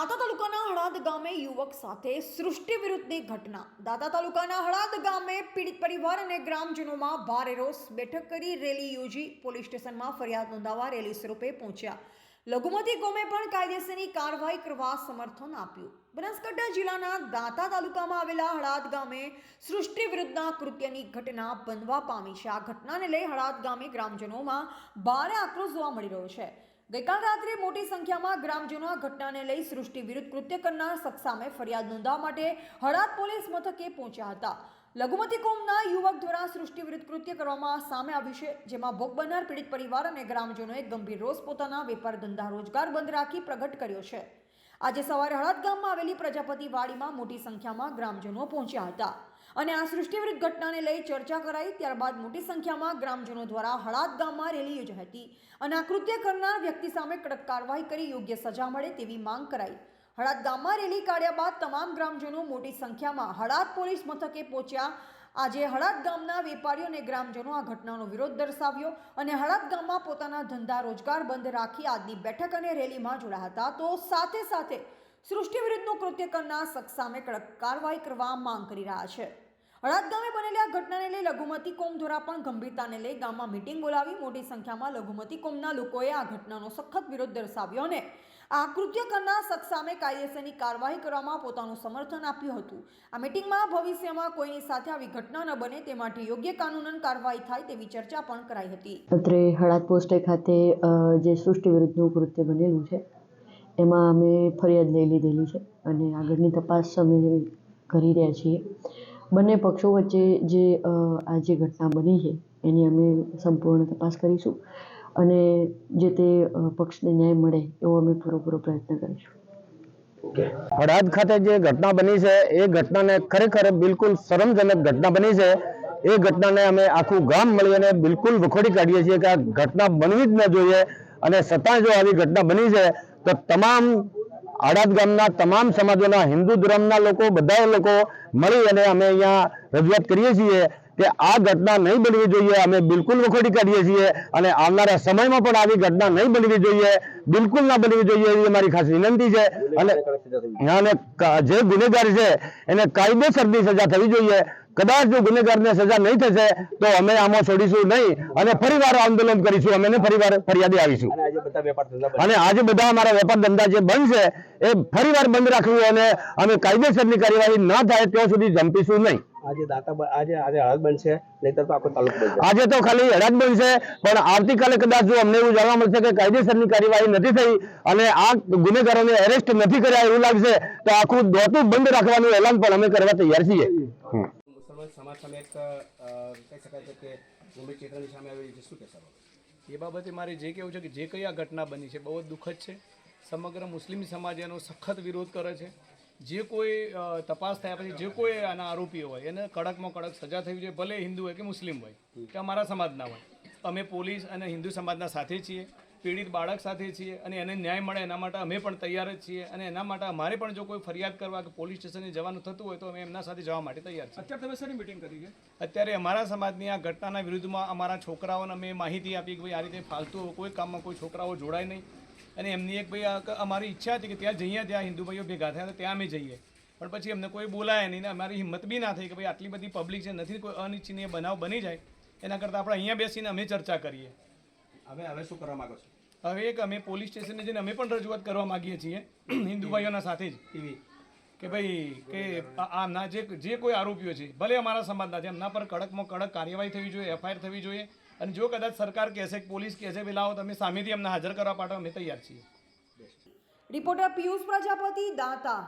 દાતા તાલુકાના હળાદ ગામે યુવક સાથે સૃષ્ટિ વિરુદ્ધની ઘટના. દાતા તાલુકાના હળાદ ગામે પીડિત પરિવાર અને ગ્રામજનોમાં ભારે રોષ બેઠક કરી રેલી યોજી પોલીસ સ્ટેશનમાં ફરિયાદ નોંધાવવા રેલી સ્વરૂપે પહોંચ્યા. લઘુમતી ગોમે પણ કાયદેસરની કાર્યવાહી કરવા સમર્થન આપ્યું. બનાસકાંઠા જિલ્લાના દાંતા તાલુકામાં આવેલા હળાદ ગામે સૃષ્ટિ વિરુદ્ધના કૃત્યની ઘટના બનવા પામી છે. આ ઘટનાને લઈ હળાદ ગામે ગ્રામજનોમાં ભારે આક્રોશ જોવા મળી રહ્યો છે. ગઈકાલ રાત્રે મોટી સંખ્યામાં ગ્રામજનો આ ઘટનાને લઈ સૃષ્ટિ વિરુદ્ધ કૃત્ય કરનાર શખ્સ સામે ફરિયાદ નોંધવા માટે હળાદ પોલીસ મથકે પહોંચ્યા હતા. લઘુમતી કોમના યુવક દ્વારા સૃષ્ટિ વિરુદ્ધ કૃત્ય કરવામાં સામે આવ્યું છે, જેમાં ભોગ બનનાર પીડિત પરિવાર અને ગ્રામજનોએ ગંભીર રોષ પોતાના વેપાર ધંધા રોજગાર બંધ રાખી પ્રગટ કર્યો છે. આજે સવારે હળદ ગામમાં આવેલી પ્રજાપતિ વાડીમાં મોટી સંખ્યામાં ગ્રામજનો પહોંચ્યા હતા. અને આ સૃષ્ટિ ઘટનાને લઈ ચર્ચા કરાઈ, ત્યારબાદ મોટી સંખ્યામાં ગ્રામજનો દ્વારા હળાદ ગામમાં રેલી યોજાઈ હતી. અને આ કૃત્ય કરનાર વ્યક્તિ સામે કડક કાર્યવાહી કરી યોગ્ય સજા મળે તેવી માંગ કરાઈ. હળાદ ગામમાં રેલી કાઢ્યા બાદ તમામ ગ્રામજનો મોટી સંખ્યામાં હળાદ પોલીસ મથકે પહોંચ્યા આજે હળદ ગામના વેપારીઓ અને ગ્રામજનો આ ઘટનાનો વિરોધ દર્શાવ્યો અને હળદ ગામમાં પોતાના ધંધા રોજગાર બંધ રાખી આજની બેઠક અને રેલીમાં જોડાયા હતા. તો સાથે સાથે સૃષ્ટિ વિરુદ્ધનું કૃત્ય કરનાર શખ્સ સામે કડક કાર્યવાહી કરવા માંગ કરી રહ્યા છે. હળાદ ગામે બનેલી આ ઘટનાને લઈ લઘુમતી કોમ દ્વારા પણ ગંભીરતાને લઈ ગામમાં મિટિંગ બોલાવી મોટી સંખ્યામાં લઘુમતી કોમના લોકોએ આ ઘટનાનો સખત વિરોધ દર્શાવ્યો અને આ કૃત્ય કરનાર શખ્સ સામે કાયદેસરની કાર્યવાહી કરવામાં પોતાનું સમર્થન આપ્યું હતું. આ મિટિંગમાં ભવિષ્યમાં કોઈની સાથે આવી ઘટના ન બને તે માટે યોગ્ય કાનૂનન કાર્યવાહી થાય તેવી ચર્ચા પણ કરાઈ હતી. અત્રે હળાદ પોસ્ટે ખાતે જે સૃષ્ટિ વિરુદ્ધનું કૃત્ય બનેલું છે, એમાં અમે ફરિયાદ લઈ લીધેલી છે અને આગળની તપાસ અમે કરી રહ્યા છીએ. બંને પક્ષો વચ્ચે જે આ જે ઘટના બની છે એની અમે સંપૂર્ણ તપાસ કરીશું અને જે તે પક્ષને ન્યાય મળે એવો અમે પૂરેપૂરો પ્રયત્ન કરીશું. હળાદ ખાતે જે ઘટના બની છે એ ઘટનાને ખરેખર બિલકુલ શરમજનક ઘટના બની છે. એ ઘટનાને અમે આખું ગામ મળી અને બિલકુલ વખોડી કાઢીએ છીએ કે આ ઘટના બનવી જ ન જોઈએ. અને છતાં જો આવી ઘટના બની છે તો તમામ આડાદ ગામના તમામ સમાજોના હિન્દુ ધર્મના લોકો બધા લોકો મળી અને અમે અહીંયા રજૂઆત કરીએ છીએ. કે આ ઘટના નહીં બનવી જોઈએ. અમે બિલકુલ વખોડી કરીએ છીએ અને આવનારા સમયમાં પણ આવી ઘટના નહીં બનવી જોઈએ. બિલકુલ ના બનવી જોઈએ એવી અમારી ખાસ વિનંતી છે. અને અને જે ગુનેગાર છે એને કાયદેસરની સજા થવી જોઈએ. કદાચ જો ગુનેગારને સજા નહીં થશે તો અમે આમાં છોડીશું નહીં અને ફરીવાર આંદોલન કરીશું. અમે ફરીવાર ફરિયાદી આવીશું. અને આજે બધા અમારા વેપાર ધંધા જે બંધ છે એ ફરીવાર બંધ રાખવું અને અમે કાયદેસરની કાર્યવાહી ના થાય ત્યાં સુધી જંપીશું નહીં. આજે દાતા આજે આજે હળદ બનશે નહીતર તો આખો તાલુકો બનશે આજે તો ખાલી હળદ બનશે પણ આવતીકાલે કદાચ જો અમને એવું જાણવા મળશે કે કાયદેસરની કાર્યવાહી નથી થઈ અને આ ગુનેગારોને એરેસ્ટ નથી કર્યા એવું લાગશે તો આખું દોતું બંધ રાખવાનું એલાન પણ અમે કરવા તૈયાર છીએ. મુસલમાન સમાજ સામે એક કહી શકાય છે કે ગંભીર ચેતવણી સામે આવી છે. શું કહેશો? એ બાબતે મારે જે કહેવું છે કે જે કઈ આ ઘટના બની છે બહુ જ દુઃખદ છે. સમગ્ર મુસ્લિમ સમાજ એનો સખત વિરોધ કરે છે. જે કોઈ તપાસ થયા પછી જે કોઈ આના આરોપીઓ હોય એને કડકમાં કડક સજા થવી જોઈએ ભલે હિન્દુ હોય કે મુસ્લિમ હોય કે અમારા સમાજના હોય. અમે પોલીસ અને હિન્દુ સમાજના સાથે છીએ પીડિત બાળક સાથે છીએ અને એને ન્યાય મળે એના માટે અમે પણ તૈયાર જ છીએ અને એના માટે અમારે પણ જો કોઈ ફરિયાદ કરવા કે પોલીસ સ્ટેશને જવાનું થતું હોય તો અમે એમના સાથે જવા માટે તૈયાર છીએ. અત્યારે તમે શેની મિટિંગ કરી છે? અત્યારે અમારા સમાજની આ ઘટનાના વિરુદ્ધમાં અમારા છોકરાઓને અમે માહિતી આપી કે ભાઈ આ રીતે ફાલતુ કોઈ કામમાં કોઈ છોકરાઓ જોડાય નહીં. અને એમની એક ભાઈ અમારી ઈચ્છા હતી કે ત્યાં જઈએ ત્યાં હિન્દુ ભાઈઓ ભેગા થયા ત્યાં અમે જઈએ. પણ પછી અમને કોઈ બોલાય નહીં ને અમારી હિંમત બી ના થઈ કે ભાઈ આટલી બધી પબ્લિક છે નથી કોઈ અનિચ્છનીય બનાવ બની જાય એના કરતાં આપણે અહીંયા બેસીને અમે ચર્ચા કરીએ. હવે હવે શું કરવા માંગો છો? હવે એક અમે પોલીસ સ્ટેશને જઈને અમે પણ રજૂઆત કરવા માગીએ છીએ હિન્દુ ભાઈઓના સાથે જ. એવી કે ભાઈ કે આ- આમના જે જે કોઈ આરોપીઓ છે ભલે અમારા સમાજના છે એમના પર કડકમાં કડક કાર્યવાહી થવી જોઈએ એફઆઈઆર થવી જોઈએ અને જો કદાચ સરકાર કહેશે પોલીસ કહેશે બિલાવો લાવો, તમે સામેથી અમને હાજર કરવા પાટો અમે તૈયાર છીએ. રિપોર્ટર પિયુષ પ્રજાપતિ, દાંતા.